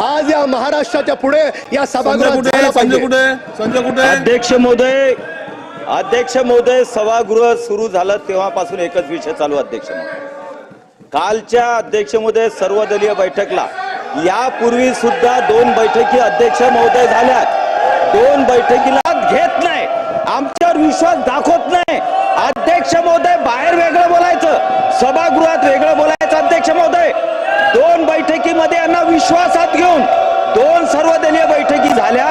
आज या महाराष्ट्राच्या पुढे या सभागृहात संजय कुठे? संजय कुठे? अध्यक्ष महोदय अध्यक्ष महोदय सभागृह सुरू झालं तेव्हापासून एकच विषय चालू अध्यक्ष महोदय. कालच्या अध्यक्ष महोदय सर्वदलीय बैठकला. यापूर्वी सुद्धा दोन बैठकी अध्यक्ष महोदय झाल्या दोन बैठकीला घेत नाही. आमच्यावर विश्वास दाखवत नाही. अध्यक्ष महोदय बाहेर वेगळं बोलायचं. सभागृहात वेगळं बोलायचं अध्यक्ष महोदय. दोन बैठकीमध्ये यांना विश्वासात घेऊन दोन सर्वदलीय बैठकी झाल्या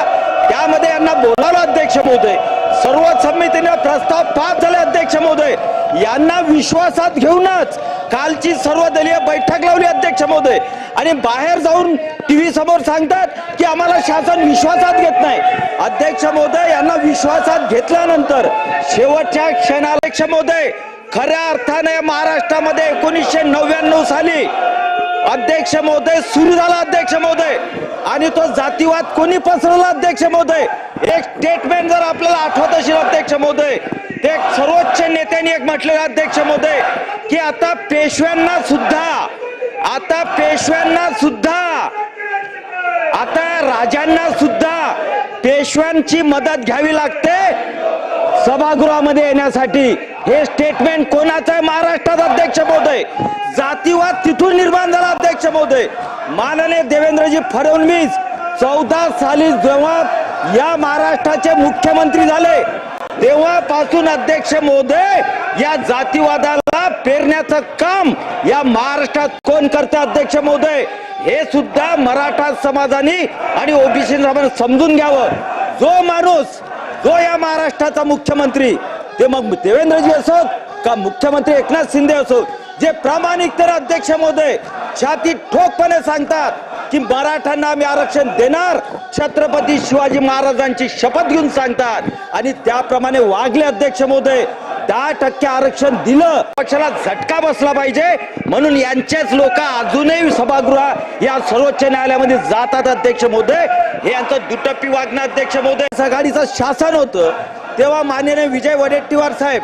त्यामध्ये यांना बोलावलं अध्यक्ष महोदय. सर्व समितीने प्रस्ताव पास झाले अध्यक्ष महोदय. यांना विश्वासात घेऊनच कालची सर्वदलीय बैठक लावली अध्यक्ष महोदय. आणि बाहेर जाऊन टीव्ही समोर सांगतात की आम्हाला शासन विश्वासात घेत नाही. अध्यक्ष महोदय यांना विश्वासात घेतल्यानंतर शेवटच्या क्षणाध्यक्ष महोदय खऱ्या अर्थाने महाराष्ट्रामध्ये एकोणीसशे नव्याण्णव साली अध्यक्ष महोदय सुरू झाला अध्यक्ष महोदय. आणि तो जातीवाद कोणी पसरवला अध्यक्ष महोदय? एक स्टेटमेंट जर आपल्याला आठवत असेल अध्यक्ष महोदय ते एक सर्वोच्च नेत्यांनी एक म्हटलेलं अध्यक्ष महोदय की आता पेशव्यांना सुद्धा आता पेशव्यांना सुद्धा आता राजांना सुद्धा पेशव्यांची मदत घ्यावी लागते सभागृहामध्ये येण्यासाठी हे स्टेटमेंट कोणाचं आहे? महाराष्ट्रात अध्यक्ष महोदय. जातीवाद तिथून निर्माण झाला अध्यक्ष महोदय. माननीय देवेंद्रजी फडणवीस चौदा साली जेव्हा या महाराष्ट्राचे मुख्यमंत्री झाले तेव्हापासून अध्यक्ष महोदय या जातीवादाला पेरण्याचं काम या महाराष्ट्रात कोण करते अध्यक्ष महोदय? हे सुद्धा मराठा समाजाने आणि ओबीसी समजून घ्यावं. जो माणूस तो या महाराष्ट्राचा मुख्यमंत्री. ते मग देवेंद्रजी असोत का मुख्यमंत्री एकनाथ शिंदे असोत? जे प्रामाणिक तर अध्यक्ष महोदय छाती ठोकपणे सांगतात की मराठ्यांना आम्ही आरक्षण देणार छत्रपती शिवाजी महाराजांची शपथ घेऊन सांगतात. आणि त्याप्रमाणे वागले अध्यक्ष महोदय दहा टक्के आरक्षण दिलं. पक्षाला झटका बसला पाहिजे. म्हणून यांचेच लोक अजूनही सभागृहा या सर्वोच्च न्यायालयामध्ये जातात अध्यक्ष महोदय. हे यांचं दुटप्पी वागणं अध्यक्ष महोदय. आघाडीचं शासन होतं. तेव्हा माननीय विजय वडेट्टीवार साहेब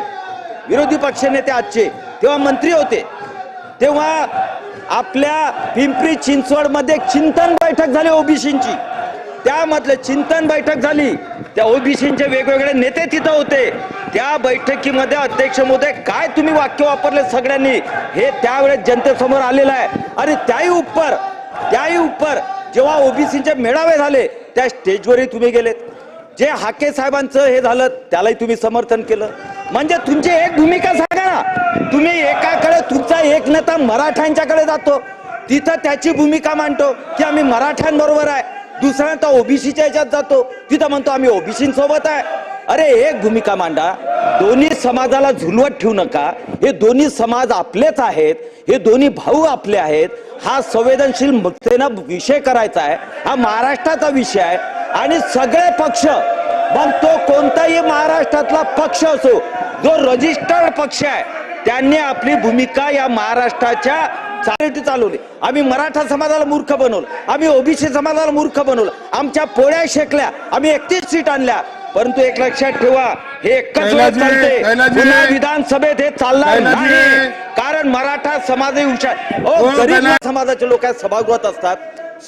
विरोधी पक्षनेते आजचे तेव्हा मंत्री होते. तेव्हा आपल्या पिंपरी चिंचवडमध्ये चिंतन बैठक झाली ओबीसींची. त्यामधले चिंतन बैठक झाली. त्या ओबीसींचे वेगवेगळे नेते तिथं होते. त्या बैठकीमध्ये अध्यक्ष महोदय काय तुम्ही वाक्य वापरले सगळ्यांनी? हे त्यावेळेस जनतेसमोर आलेलं आहे. आणि त्याही उपर त्याही उपर जेव्हा ओबीसीचे मेळावे झाले त्या स्टेजवरही तुम्ही गेलेत. जे हाके साहेबांचं हे झालं त्यालाही तुम्ही समर्थन केलं. म्हणजे तुमची एक भूमिका सांगा ना. तुम्ही एकाकडे तुमचा एक नेता मराठ्यांच्याकडे जातो. तिथं त्याची भूमिका मांडतो की आम्ही मराठ्यांबरोबर आहे. दुसरा नेता ओबीसीच्या याच्यात जातो. तिथं म्हणतो आम्ही ओबीसीसोबत आहे. अरे एक भूमिका मांडा. दोन्ही समाजाला झुलवत ठेवू नका. हे दोन्ही समाज आपलेच आहेत. हे दोन्ही भाऊ आपले आहेत. हा संवेदनशील मुक्तेनं विषय करायचा आहे. हा महाराष्ट्राचा विषय आहे. आणि सगळे पक्ष मग तो कोणताही महाराष्ट्रातला पक्ष असो जो रजिस्टर्ड पक्ष आहे त्यांनी आपली भूमिका या महाराष्ट्राच्या चालीटी चालवली. आम्ही मराठा समाजाला मूर्ख बनवलं. आम्ही ओबीसी समाजाला मूर्ख बनवलं. आमच्या पोळ्या शेकल्या. आम्ही एकतीस सीट आणल्या. परंतु एक लक्षात ठेवा हे एकच. पुन्हा विधानसभेत हे चालणार. नाही. कारण मराठा समाज हुशार. ओ हो, गरीब कैलास- समाजाचे लोक आहेत सभागृहात असतात.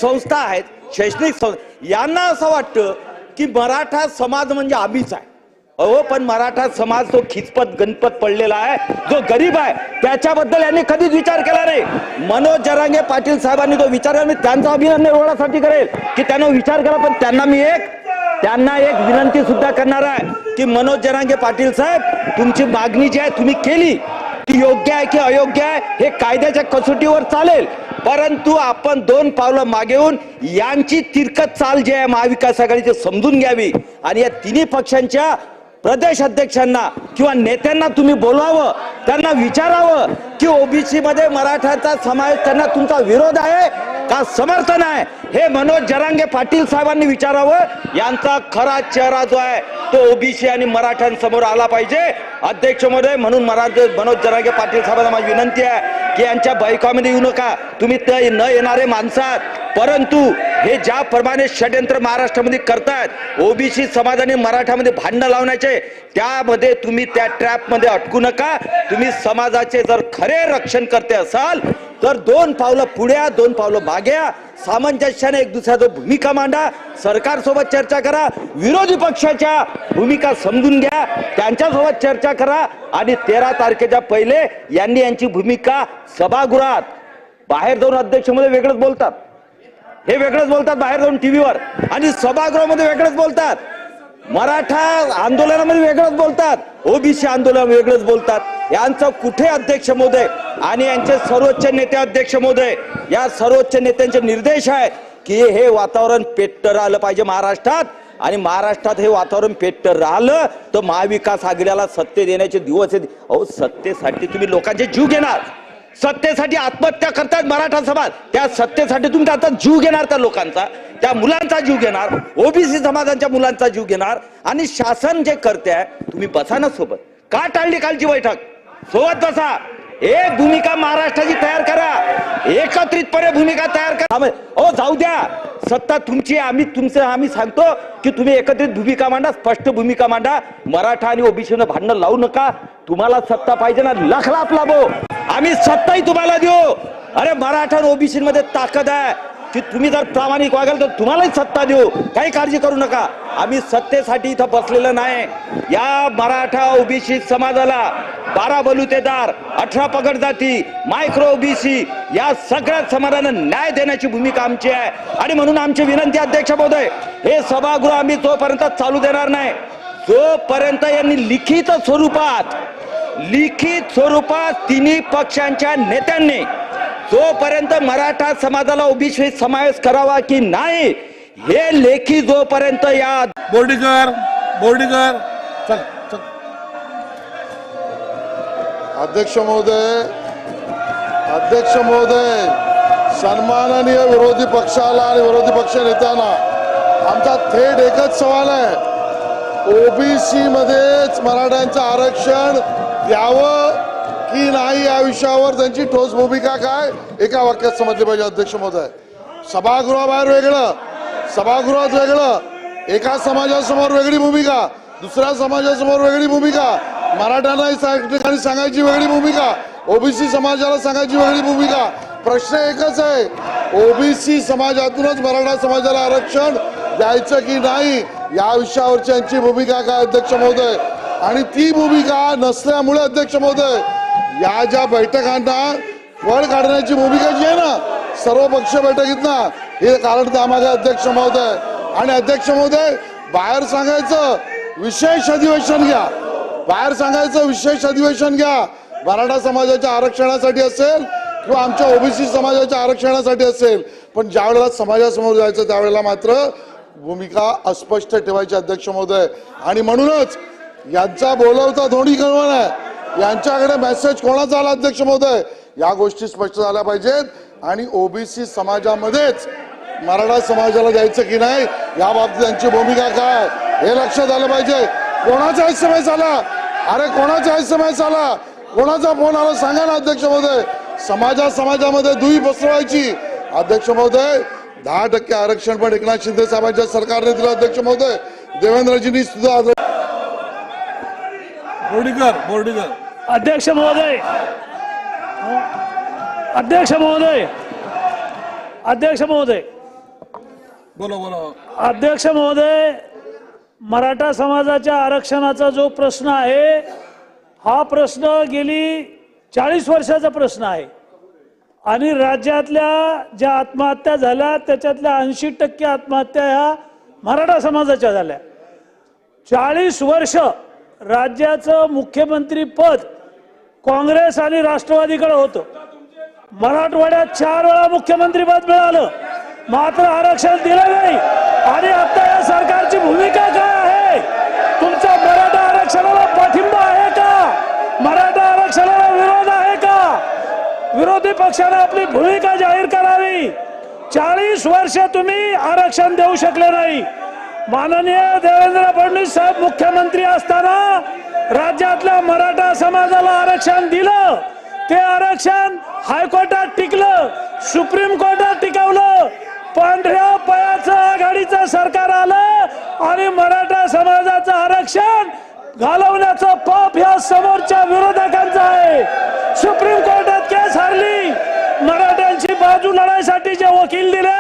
संस्था आहेत शैक्षणिक संस्था. यांना असं वाटतं की मराठा समाज म्हणजे आम्हीच आहे. अहो पण मराठा समाज तो खिचपत गणपत पडलेला आहे. जो गरीब आहे त्याच्याबद्दल यांनी कधीच विचार केला नाही. मनोज जरांगे पाटील साहेबांनी तो विचार मी त्यांचा अभिनंदन एवढ्यासाठी करेल की त्यांना विचार केला पण त्यांना मी एक त्यांना एक विनंती सुद्धा करणार आहे की मनोज जरांगे पाटील साहेब तुमची मागणी जी आहे तुम्ही केली ती योग्य आहे की अयोग्य आहे हे कायद्याच्या कसोटीवर चालेल. परंतु आपण दोन पावलं मागे येऊन यांची तिरकत चाल जी आहे महाविकास आघाडीची समजून घ्यावी. आणि या तिन्ही पक्षांच्या प्रदेश अध्यक्षांना किंवा नेत्यांना तुम्ही बोलवावं त्यांना विचारावं की ओबीसी मध्ये मराठाचा समावेश त्यांना तुमचा विरोध आहे का समर्थन आहे? हे मनोज जरांगे पाटील साहेबांनी विचारावं. यांचा खरा चेहरा जो आहे तो ओबीसी आणि मराठ्यांसमोर आला पाहिजे. अध्यक्ष महोदय म्हणून मराठ मनोज जरांगे पाटील साहेबांना माझी विनंती आहे की यांच्या बैकामध्ये येऊ नका. तुम्ही ते न येणारे माणसात परंतु हे ज्याप्रमाणे षड्यंत्र महाराष्ट्रामध्ये करतायत ओबीसी समाजाने मराठामध्ये भांडणं लावण्याचे त्यामध्ये तुम्ही त्या ट्रॅपमध्ये अटकू नका. तुम्ही समाजाचे जर खरे रक्षण करते असाल तर दोन पावलं पुढ्या दोन पावलं माग्या सामंजस्याने एक दुसऱ्याचं भूमिका मांडा. सरकारसोबत चर्चा करा. विरोधी पक्षाच्या भूमिका समजून घ्या. त्यांच्यासोबत चर्चा करा. आणि तेरा तारखेच्या पहिले यांनी यांची भूमिका सभागृहात बाहेर जाऊन अध्यक्षमध्ये वेगळंच बोलतात. हे वेगळंच बोलतात बाहेर जाऊन टीव्हीवर. आणि सभागृहामध्ये वेगळंच बोलतात. मराठा आंदोलनामध्ये वेगळंच बोलतात. ओबीसी आंदोलन वेगळंच बोलतात. यांचं कुठे अध्यक्ष मोदय? आणि यांचे सर्वोच्च नेते अध्यक्ष मोदय? या सर्वोच्च नेत्यांचे निर्देश आहे की हे वातावरण पेट्टर राहिलं पाहिजे महाराष्ट्रात. आणि महाराष्ट्रात हे वातावरण पेट्टर राहिलं तर महाविकास आघाडीला सत्ते देण्याचे दिवस आहेत. अहो सत्तेसाठी तुम्ही लोकांचे जीव घेणार. सत्तेसाठी आत्महत्या करतात मराठा समाज. त्या सत्तेसाठी तुम्ही आता जीव घेणार त्या लोकांचा. त्या मुलांचा जीव घेणार. ओबीसी समाजाच्या मुलांचा जीव घेणार. आणि शासन जे करते आहे तुम्ही बसा ना सोबत. का टाळली कालची बैठक? सोबत बसा. एक भूमिका महाराष्ट्राची तयार करा. एकत्रितपणे भूमिका तयार करा. म्हणजे, ओ जाऊ द्या. सत्ता तुमची आम्ही तुमचं आम्ही सांगतो की तुम्ही एकत्रित भूमिका मांडा स्पष्ट भूमिका मांडा. मराठा आणि ओबीसीनं भांडणं लावू नका. तुम्हाला सत्ता पाहिजे ना. लख लाप लाभो. आम्ही सत्ताही तुम्हाला देऊ. अरे मराठा आणि ओबीसी मध्ये ताकद आहे. की तुम्ही जर प्रामाणिक वागाल तर तुम्हालाही सत्ता देऊ. काही काळजी करू नका. आम्ही सत्तेसाठी इथं बसलेलं नाही. या मराठा ओबीसी समाजाला बारा बलुतेदार अठरा पगड जाती मायक्रो ओबीसी या सगळ्या समाजाला न्याय देण्याची भूमिका आमची आहे. आणि म्हणून आमची विनंती अध्यक्ष महोदय हे सभागृह आम्ही जोपर्यंत चालू देणार नाही जोपर्यंत यांनी लिखित स्वरूपात लिखित स्वरूपात तिन्ही पक्षांच्या नेत्यांनी जोपर्यंत मराठा समाजाला ओबीसी समावेश करावा की नाही हे लेखी जोपर्यंत या बोर्डीकर बोर्डीकर. चल चल. अध्यक्ष महोदय अध्यक्ष महोदय सन्माननीय विरोधी पक्षाला आणि विरोधी पक्ष नेत्यांना आमचा थेट एकच सवाल आहे. ओबीसी मध्येच मराठ्यांचं आरक्षण द्यावं की नाही या विषयावर त्यांची ठोस भूमिका काय? एका वाक्यात समजली पाहिजे अध्यक्ष महोदय. सभागृहाबाहेर वेगळं. सभागृहात वेगळं. एका समाजासमोर वेगळी भूमिका. दुसऱ्या समाजासमोर वेगळी भूमिका. मराठ्यांना ठिकाणी सांगायची वेगळी भूमिका. ओबीसी समाजाला सांगायची वेगळी भूमिका. प्रश्न एकच आहे. ओबीसी समाजातूनच मराठा समाजाला आरक्षण द्यायचं की नाही? या विषयावरची यांची भूमिका काय अध्यक्ष महोदय? आणि ती भूमिका नसल्यामुळे अध्यक्ष महोदय या ज्या बैठकांना फळ काढण्याची भूमिका जी आहे ना सर्व पक्ष बैठकीत ना हे कारण त्यामागे अध्यक्ष महोदय. आणि अध्यक्ष महोदय बाहेर सांगायचं विशेष अधिवेशन घ्या. बाहेर सांगायचं विशेष अधिवेशन घ्या. मराठा समाजाच्या आरक्षणासाठी असेल किंवा आमच्या ओबीसी समाजाच्या आरक्षणासाठी असेल. पण ज्या वेळेला समाजासमोर जायचं त्यावेळेला मात्र भूमिका अस्पष्ट ठेवायची अध्यक्ष महोदय. आणि म्हणूनच यांचा बोलवता धोनी कळवण आहे. यांच्याकडे मेसेज कोणाचा आला अध्यक्ष महोदय? या गोष्टी स्पष्ट झाल्या पाहिजेत. आणि ओबीसी समाजामध्येच मराठा समाजाला द्यायचं की नाही या बाबतीत त्यांची भूमिका काय हे लक्षात आलं पाहिजे. कोणाचा एस एम एस आला? अरे कोणाचा एस एम एस आला? कोणाचा फोन आला? सांगा ना अध्यक्ष महोदय. समाजा समाजामध्ये दुई पसरवायची. अध्यक्ष महोदय दहा टक्के आरक्षण पण एकनाथ शिंदे साहेबांच्या सरकारने दिलं अध्यक्ष महोदय. देवेंद्रजींनी सुद्धा बोर्डीकर बोर्डीकर. अध्यक्ष महोदय. अध्यक्ष महोदय. अध्यक्ष महोदय. बोला बोला. अध्यक्ष महोदय मराठा समाजाच्या आरक्षणाचा जो प्रश्न आहे हा प्रश्न गेली चाळीस वर्षाचा प्रश्न आहे. आणि राज्यातल्या ज्या आत्महत्या झाल्या त्याच्यातल्या ऐंशी टक्के आत्महत्या ह्या मराठा समाजाच्या झाल्या. चाळीस वर्ष राज्याचं मुख्यमंत्री पद काँग्रेस आणि राष्ट्रवादीकडे होतं. मराठवाड्यात चार वेळा मुख्यमंत्री पद मिळालं. मात्र आरक्षण दिलं नाही. आणि आता या सरकारची भूमिका काय आहे? तुमचा मराठा आरक्षणाला पाठिंबा आहे का? मराठा आरक्षणाला विरोध आहे का? विरोधी पक्षाने आपली भूमिका जाहीर करावी. चाळीस वर्ष तुम्ही आरक्षण देऊ शकले नाही. माननीय देवेंद्र फडणवीस साहेब मुख्यमंत्री असताना राज्यातल्या मराठा समाजाला आरक्षण दिलं. ते आरक्षण हायकोर्टात टिकलं सुप्रीम कोर्टात टिकवलं. पांढऱ्या पया सरकार आलं आणि मराठा समाजाचं आरक्षण घालवण्याचं पाप ह्या समोरच्या विरोधकांचं आहे. सुप्रीम कोर्टात केस हरली. मराठ्यांची बाजू लढायसाठी जे वकील दिले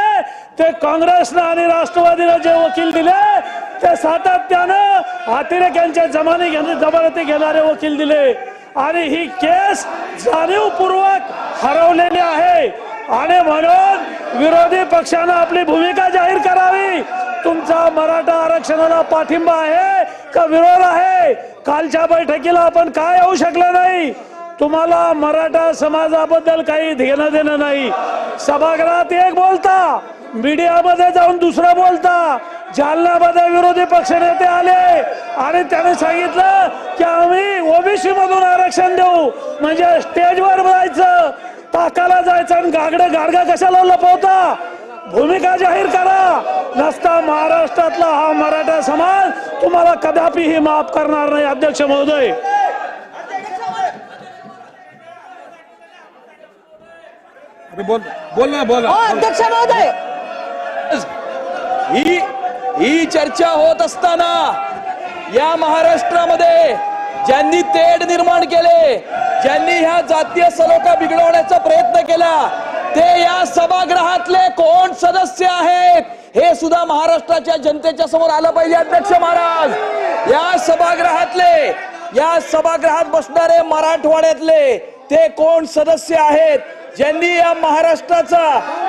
ते काँग्रेसनं आणि राष्ट्रवादीनं जे वकील दिले ते सातत्यानं अतिरेक्यांच्या जमाने घेणे जमानती घेणारे वकील दिले. आणि ही केस जाणीवपूर्वक हरवलेली आहे. आणि म्हणून विरोधी पक्षानं आपली भूमिका जाहीर करावी. तुमचा मराठा आरक्षणाला पाठिंबा आहे का विरोध आहे? कालच्या बैठकीला आपण काय येऊ शकलं नाही? तुम्हाला मराठा समाजाबद्दल काही घेणं देणं नाही. सभागृहात एक बोलता. मीडियामध्ये जाऊन दुसरं बोलता. जालन्यामध्ये विरोधी पक्षनेते आले. आणि त्याने सांगितलं की आम्ही ओबीसी मधून आरक्षण देऊ. म्हणजे स्टेजवर जायचं ताकाला जायचं आणि गागडं गाडगा कशाला लपवता? भूमिका जाहीर करा. नसता महाराष्ट्रातला हा मराठा समाज. तुम्हाला कदापिही माफ करणार नाही अध्यक्ष महोदय. बोल बोल ना बोल हो अध्यक्ष महोदय. ही ही चर्चा होत असताना या महाराष्ट्रामध्ये ज्यांनी तेढ निर्माण केले ज्यांनी ह्या जातीय सलोखा बिघडवण्याचा प्रयत्न केला ते या सभागृहातले कोण सदस्य आहेत हे सुद्धा महाराष्ट्राच्या जनतेच्या समोर आलं पाहिजे अध्यक्ष महाराज. या सभागृहातले या सभागृहात बसणारे मराठवाड्यातले ते कोण सदस्य आहेत? ज्यांनी या महाराष्ट्राचा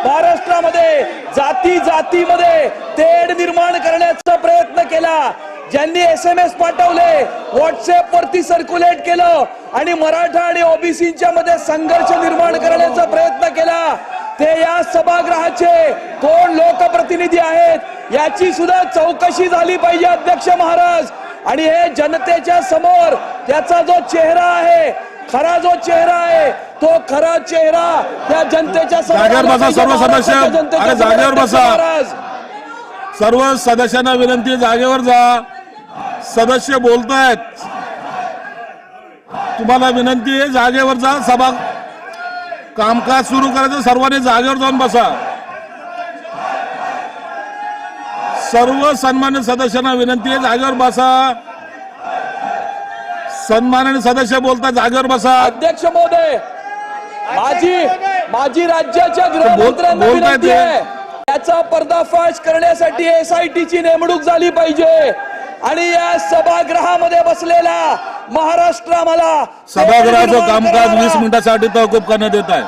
महाराष्ट्रामध्ये जाती जातीमध्ये तेढ निर्माण करण्याचा प्रयत्न केला? ज्यांनी एस एम एस पाठवले व्हॉट्सअप वरती सर्क्युलेट केलं आणि मराठा आणि ओबीसीच्या मध्ये संघर्ष निर्माण करण्याचा प्रयत्न केला? ते या सभागृहाचे कोण लोकप्रतिनिधी आहेत? याची सुद्धा चौकशी झाली पाहिजे अध्यक्ष महाराज. आणि हे जनतेच्या समोर त्याचा जो चेहरा आहे खरा जो चेहरा आहे तो खरा चेहरा त्या जनतेच्या जागेवर बसा सर्व सदस्य. अरे जागेवर बसा. सर्व सदस्यांना विनंती आहे, जागेवर जा. सदस्य बोलतायत. तुम्हाला विनंती आहे जागेवर जा सभा. कामकाज सुरू करायचं सर्वांनी जागेवर जाऊन बसा. सर्व सन्मान्य सदस्यांना विनंती आहे जागेवर बसा. सन्मान्य सदस्य बोलतात जागेवर बसा. अध्यक्ष महोदय माझी माझी राज्याच्या गृहमंत्र्यांना बोल- बोलतायत विनंती ते. आहे याचा पर्दाफाश करण्यासाठी एस आय ची नेमणूक झाली पाहिजे. आणि या सभागृहामध्ये बसलेला महाराष्ट्र आम्हाला सभागृहाचं कामकाज वीस मिनिटासाठी तहकूब करण्यात येत आहे.